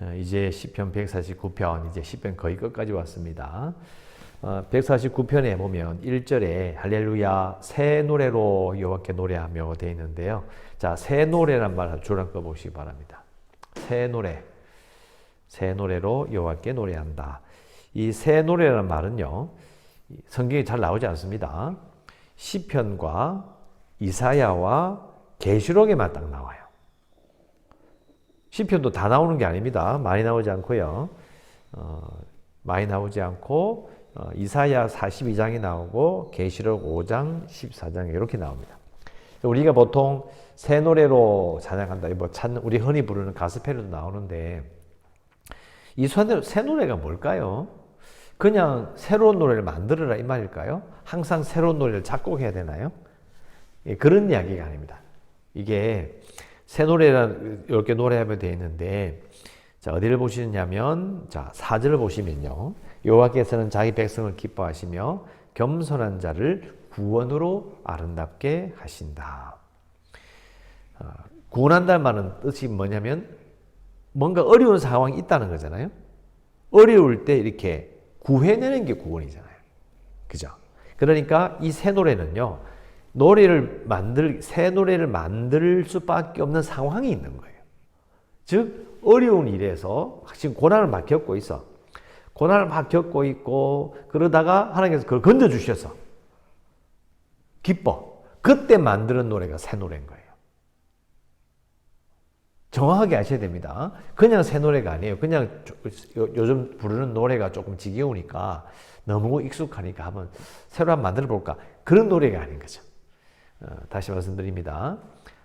어, 이제 시편 149편 이제 시편 거의 끝까지 왔습니다. 어, 149편에 보면 1절에 할렐루야 새 노래로 여호와께 노래하며 되어 있는데요. 자, 새 노래란 말 줄을 꺼 보시기 바랍니다. 새 노래. 새 노래로 여호와께 노래한다. 이 새 노래라는 말은요. 성경에 잘 나오지 않습니다. 시편과 이사야와 계시록에만 딱 나와요. 시편도 다 나오는 게 아닙니다. 많이 나오지 않고요. 어, 많이 나오지 않고 어, 이사야 42장이 나오고 계시록 5장, 14장 이렇게 나옵니다. 우리가 보통 새 노래로 찬양한다. 뭐 찬, 우리 흔히 부르는 가스펠도 나오는데 이 새 노래가 뭘까요? 그냥 새로운 노래를 만들어라 이 말일까요? 항상 새로운 노래를 작곡해야 되나요? 예, 그런 이야기가 아닙니다. 이게 새 노래라 이렇게 노래하면 되어 있는데 자 어디를 보시냐면 자 4절을 보시면요 여호와께서는 자기 백성을 기뻐하시며 겸손한 자를 구원으로 아름답게 하신다. 어, 구원한다는 말은 뜻이 뭐냐면 뭔가 어려운 상황이 있다는 거잖아요. 어려울 때 이렇게 구해내는 게 구원이잖아요. 그죠? 그러니까 이 새 노래는요. 노래를 만들 새 노래를 만들 수밖에 없는 상황이 있는 거예요. 즉 어려운 일에서 지금 고난을 막 겪고 있어. 고난을 막 겪고 있고 그러다가 하나님께서 그걸 건져 주셔서 기뻐. 그때 만드는 노래가 새 노래인 거예요. 정확하게 아셔야 됩니다. 그냥 새 노래가 아니에요. 그냥 요즘 부르는 노래가 조금 지겨우니까 너무 익숙하니까 한번 새로 한번 만들어 볼까. 그런 노래가 아닌 거죠. 어, 다시 말씀드립니다.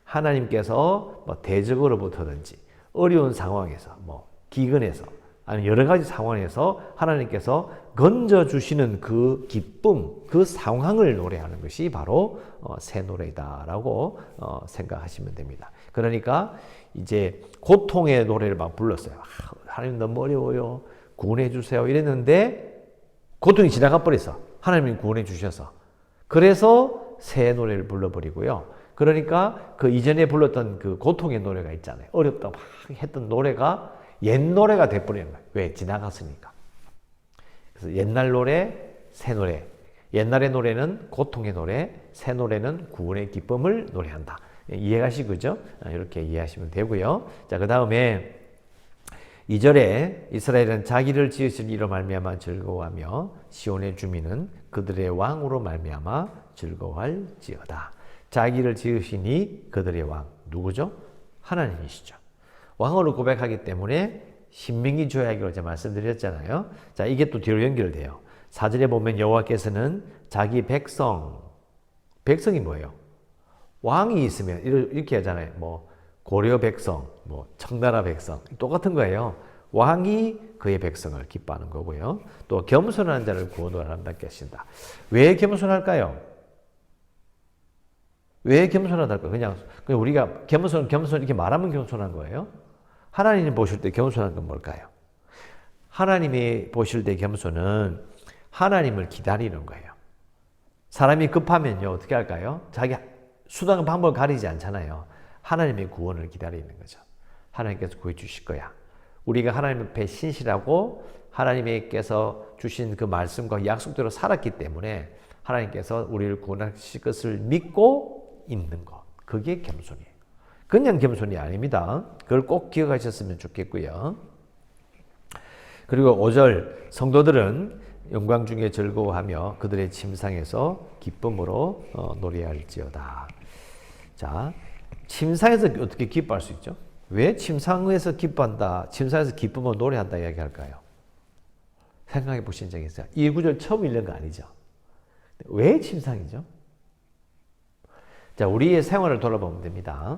하나님께서 뭐 대적으로부터든지 어려운 상황에서 뭐 기근에서 아니 여러 가지 상황에서 하나님께서 건져 주시는 그 기쁨, 그 상황을 노래하는 것이 바로 어, 새 노래다라고 어, 생각하시면 됩니다. 그러니까 이제 고통의 노래를 막 불렀어요. 아, 하나님 너무 어려워요. 구원해 주세요. 이랬는데 고통이 지나가 버렸어. 하나님이 구원해 주셔서. 그래서 새 노래를 불러버리고요. 그러니까 그 이전에 불렀던 그 고통의 노래가 있잖아요. 어렵다 막 했던 노래가 옛 노래가 돼버리는 거예요. 왜? 지나갔으니까. 그래서 옛날 노래, 새 노래. 옛날의 노래는 고통의 노래, 새 노래는 구원의 기쁨을 노래한다. 이해가시고죠? 이렇게 이해하시면 되고요. 자, 그 다음에 2절에 이스라엘은 자기를 지으신 이로 말미암아 즐거워하며 시온의 주민은 그들의 왕으로 말미암아 즐거워할지어다. 자기를 지으시니 그들의 왕 누구죠? 하나님이시죠. 왕으로 고백하기 때문에 신명기 조약으로 제가 말씀드렸잖아요. 자, 이게 또 뒤로 연결돼요. 사절에 보면 여호와께서는 자기 백성 백성이 뭐예요? 왕이 있으면 이렇게 하잖아요. 뭐 고려 백성, 뭐 청나라 백성 똑같은 거예요. 왕이 그의 백성을 기뻐하는 거고요. 또 겸손한 자를 구원을 한다게 하신다. 왜 겸손할까요? 왜 겸손하달까? 그냥, 그냥 우리가 겸손, 겸손 이렇게 말하면 겸손한 거예요. 하나님이 보실 때 겸손한 건 뭘까요? 하나님이 보실 때 겸손은 하나님을 기다리는 거예요. 사람이 급하면요, 어떻게 할까요? 자기 수단 방법을 가리지 않잖아요. 하나님의 구원을 기다리는 거죠. 하나님께서 구해 주실 거야. 우리가 하나님 앞에 신실하고 하나님께서 주신 그 말씀과 약속대로 살았기 때문에 하나님께서 우리를 구원하실 것을 믿고 있는 것. 그게 겸손이에요. 그냥 겸손이 아닙니다. 그걸 꼭 기억하셨으면 좋겠고요. 그리고 5절 성도들은 영광 중에 즐거워하며 그들의 침상에서 기쁨으로 어, 노래할지어다. 자, 침상에서 어떻게 기뻐할 수 있죠? 왜 침상에서 기뻐한다, 침상에서 기쁨으로 노래한다 이야기할까요? 생각해 보신 적 있어요? 이 구절 처음 읽는 거 아니죠? 왜 침상이죠? 자, 우리의 생활을 돌아보면 됩니다.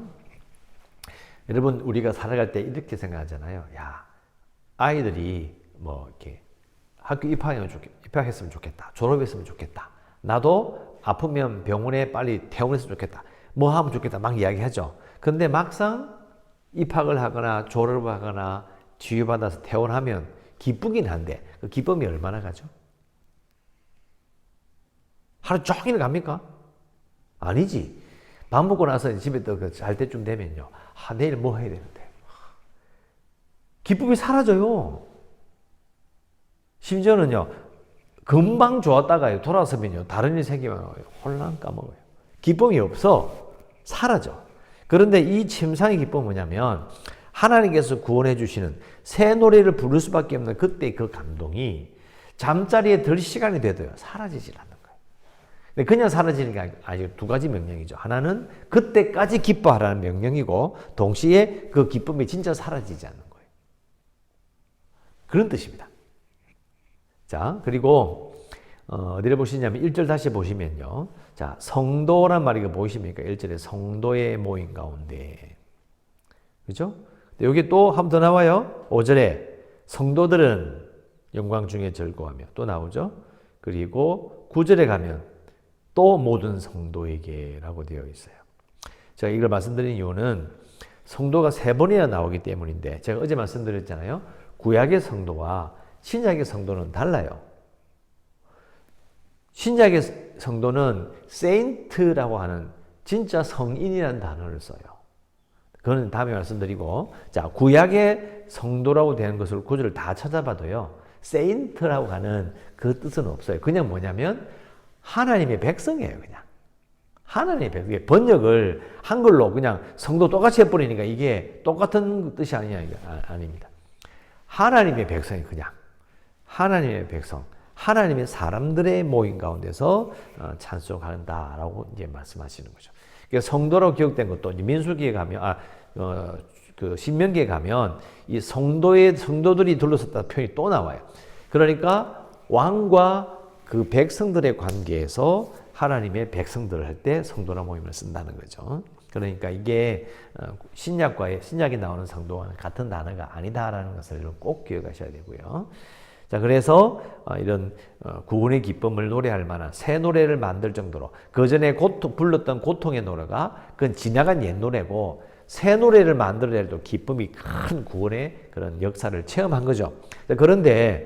여러분, 우리가 살아갈 때 이렇게 생각하잖아요. 야, 아이들이 뭐 이렇게 학교 입학하면 좋겠, 입학했으면 좋겠다. 졸업했으면 좋겠다. 나도 아프면 병원에 빨리 퇴원했으면 좋겠다. 뭐 하면 좋겠다. 막 이야기하죠. 근데 막상 입학을 하거나 졸업을 하거나 지휘받아서 퇴원하면 기쁘긴 한데 그 기쁨이 얼마나 가죠? 하루 종일 갑니까? 아니지. 밥 먹고 나서 집에 또잘 그 때쯤 되면요. 아, 내일 뭐 해야 되는데. 기쁨이 사라져요. 심지어는요, 금방 좋았다가요, 돌아서면요, 다른 일 생기면 혼란 까먹어요. 기쁨이 없어. 사라져. 그런데 이 침상의 기쁨은 뭐냐면, 하나님께서 구원해 주시는 새 노래를 부를 수밖에 없는 그때 그 감동이 잠자리에 들 시간이 돼도요, 사라지질 않는 거예요. 그냥 사라지는 게 아니고 두 가지 명령이죠. 하나는 그때까지 기뻐하라는 명령이고, 동시에 그 기쁨이 진짜 사라지지 않는 거예요. 그런 뜻입니다. 자, 그리고 어, 디를 보시냐면 1절 다시 보시면요. 자, 성도란 말이 보이십니까? 1절에 성도의 모임 가운데. 그죠? 여기 또 한 번 더 나와요. 5절에 성도들은 영광 중에 즐거워하며 또 나오죠. 그리고 9절에 가면 또 모든 성도에게라고 되어 있어요. 제가 이걸 말씀드린 이유는 성도가 세 번이나 나오기 때문인데 제가 어제 말씀드렸잖아요. 구약의 성도와 신약의 성도는 달라요. 신약의 성도는 세인트라고 하는 진짜 성인이라는 단어를 써요. 그거는 다음에 말씀드리고 자 구약의 성도라고 되는 것을 구절을 다 찾아봐도요. 세인트라고 하는 그 뜻은 없어요. 그냥 뭐냐면 하나님의 백성이에요. 그냥 하나님의 백성. 번역을 한글로 그냥 성도 똑같이 해버리니까 이게 똑같은 뜻이 아니냐 이거 아닙니다. 하나님의 백성이 그냥 하나님의 백성, 하나님의 사람들의 모임 가운데서 어, 찬송한다라고 이제 말씀하시는 거죠. 그래서 성도로 기억된 것도 민수기에 가면 아, 어, 그 신명기에 가면 이 성도의 성도들이 둘러섰다 표현이 또 나와요. 그러니까 왕과 그 백성들의 관계에서 하나님의 백성들을 할 때 성도라 모임을 쓴다는 거죠. 그러니까 이게 어, 신약과의 신약이 나오는 성도와 같은 단어가 아니다라는 것을 꼭 기억하셔야 되고요. 자, 그래서 어, 이런 어, 구원의 기쁨을 노래할 만한 새 노래를 만들 정도로 그 전에 고통, 불렀던 고통의 노래가 그건 지나간 옛 노래고 새 노래를 만들어내도 기쁨이 큰 구원의 그런 역사를 체험한 거죠. 그런데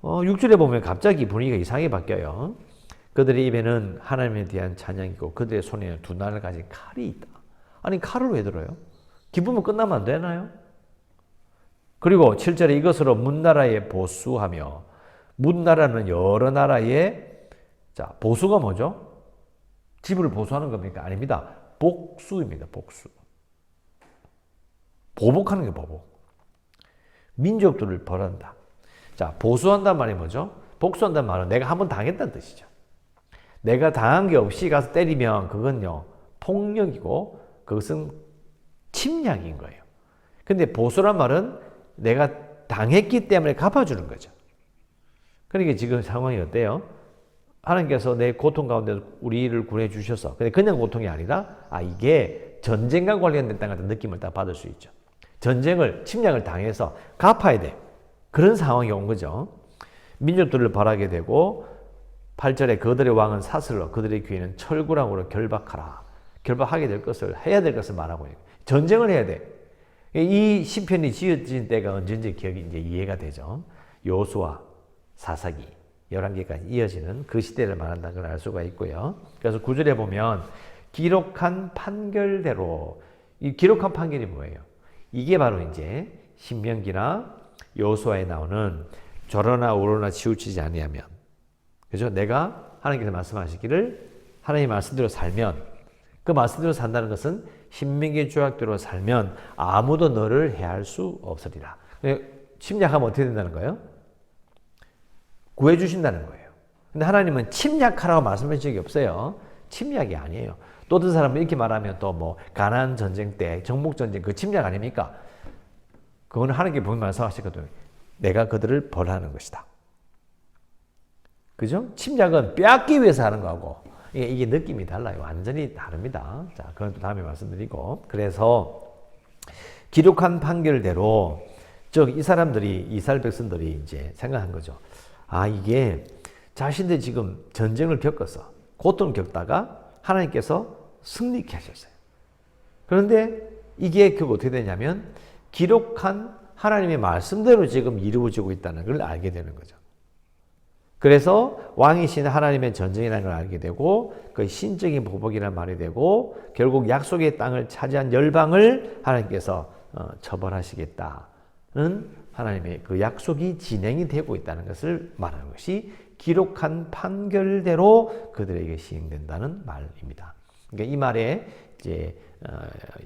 어, 6절에 보면 갑자기 분위기가 이상하게 바뀌어요. 그들의 입에는 하나님에 대한 찬양이고 그들의 손에는 두 날을 가진 칼이 있다. 아니 칼을 왜 들어요? 기쁨은 끝나면 안 되나요? 그리고 7절에 이것으로 문나라에 보수하며 문나라는 여러 나라의 자, 보수가 뭐죠? 지불을 보수하는 겁니까? 아닙니다. 복수입니다. 복수. 보복하는 게 보복. 민족들을 벌한다. 자, 보수한단 말이 뭐죠? 복수한단 말은 내가 한 번 당했다는 뜻이죠. 내가 당한 게 없이 가서 때리면 그건요, 폭력이고 그것은 침략인 거예요. 근데 보수란 말은 내가 당했기 때문에 갚아주는 거죠. 그러니까 지금 상황이 어때요? 하나님께서 내 고통 가운데 우리를 구해 주셔서 근데 그냥 고통이 아니라 아 이게 전쟁과 관련됐다 같은 느낌을 딱 받을 수 있죠. 전쟁을 침략을 당해서 갚아야 돼. 그런 상황이 온 거죠. 민족들을 바라게 되고 8절에 그들의 왕은 사슬로 그들의 귀에는 철구랑으로 결박하라. 결박하게 될 것을 해야 될 것을 말하고 있는 전쟁을 해야 돼. 이 시편이 지어진 때가 언제인지 기억이 이제 이해가 되죠. 요수와 사사기 11개까지 이어지는 그 시대를 말한다는 걸 알 수가 있고요. 그래서 구절에 보면 기록한 판결대로 이 기록한 판결이 뭐예요? 이게 바로 이제 신명기나 요수아에 나오는 저러나 오로나 치우치지 아니하면 그죠? 내가 하나님께서 말씀하시기를 하나님 말씀대로 살면 그 말씀대로 산다는 것은 신명기 조약대로 살면 아무도 너를 해할 수 없으리라. 침략하면 어떻게 된다는 거예요? 구해 주신다는 거예요. 근데 하나님은 침략하라고 말씀해 적이 없어요. 침략이 아니에요. 또 어떤 사람은 이렇게 말하면 또 뭐 가난 전쟁 때 정복 전쟁 그 침략 아닙니까? 그거는 하나님께 분명 말씀하시거든요. 내가 그들을 벌하는 것이다. 그죠? 침략은 빼앗기 위해서 하는 거하고 이게, 이게 느낌이 달라요. 완전히 다릅니다. 자, 그건 또 다음에 말씀드리고. 그래서 기록한 판결대로 즉 이 사람들이 이스라엘 백성들이 이제 생각한 거죠. 아 이게 자신들 지금 전쟁을 겪어서 고통을 겪다가 하나님께서 승리케 하셨어요. 그런데 이게 그 어떻게 되냐면 기록한 하나님의 말씀대로 지금 이루어지고 있다는 걸 알게 되는 거죠. 그래서 왕이신 하나님의 전쟁이라는 걸 알게 되고 그 신적인 보복이라는 말이 되고 결국 약속의 땅을 차지한 열방을 하나님께서 어, 처벌하시겠다. 하나님의 그 약속이 진행이 되고 있다는 것을 말하는 것이 기록한 판결대로 그들에게 시행된다는 말입니다. 그러니까 이 말에 이제 어,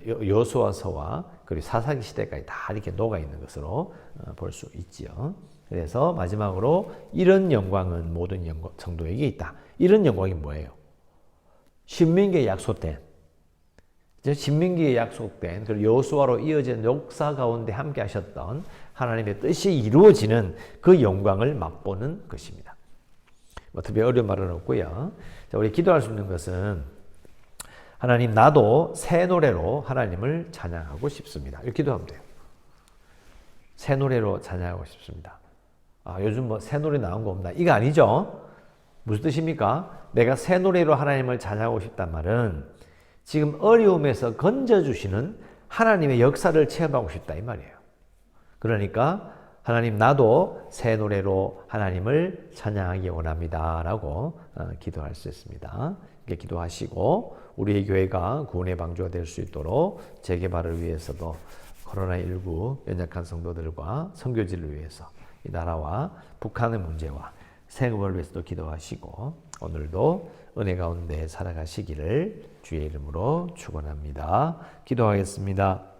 여- 여호수아서와 그리고 사사기 시대까지 다 이렇게 녹아 있는 것으로 어, 볼수 있지요. 그래서 마지막으로 이런 영광은 모든 영광, 성도에게 있다. 이런 영광이 뭐예요? 신민기에 약속된 이제 신민기에 약속된 그리고 여호수아로 이어진 역사 가운데 함께 하셨던 하나님의 뜻이 이루어지는 그 영광을 맛보는 것입니다. 뭐 특별히 어려운 말은 없고요. 자, 우리 기도할 수 있는 것은 하나님 나도 새 노래로 하나님을 찬양하고 싶습니다. 이렇게 기도하면 돼요. 새 노래로 찬양하고 싶습니다. 아, 요즘 뭐 새 노래 나온 거 없나? 이거 아니죠? 무슨 뜻입니까? 내가 새 노래로 하나님을 찬양하고 싶단 말은 지금 어려움에서 건져주시는 하나님의 역사를 체험하고 싶다 이 말이에요. 그러니까 하나님 나도 새 노래로 하나님을 찬양하기 원합니다라고 어, 기도할 수 있습니다. 이렇게 기도하시고 우리의 교회가 구원의 방주가 될 수 있도록 재개발을 위해서도 코로나19 연약한 성도들과 선교지를 위해서 이 나라와 북한의 문제와 생업을 위해서도 기도하시고 오늘도 은혜 가운데 살아가시기를 주의 이름으로 축원합니다. 기도하겠습니다.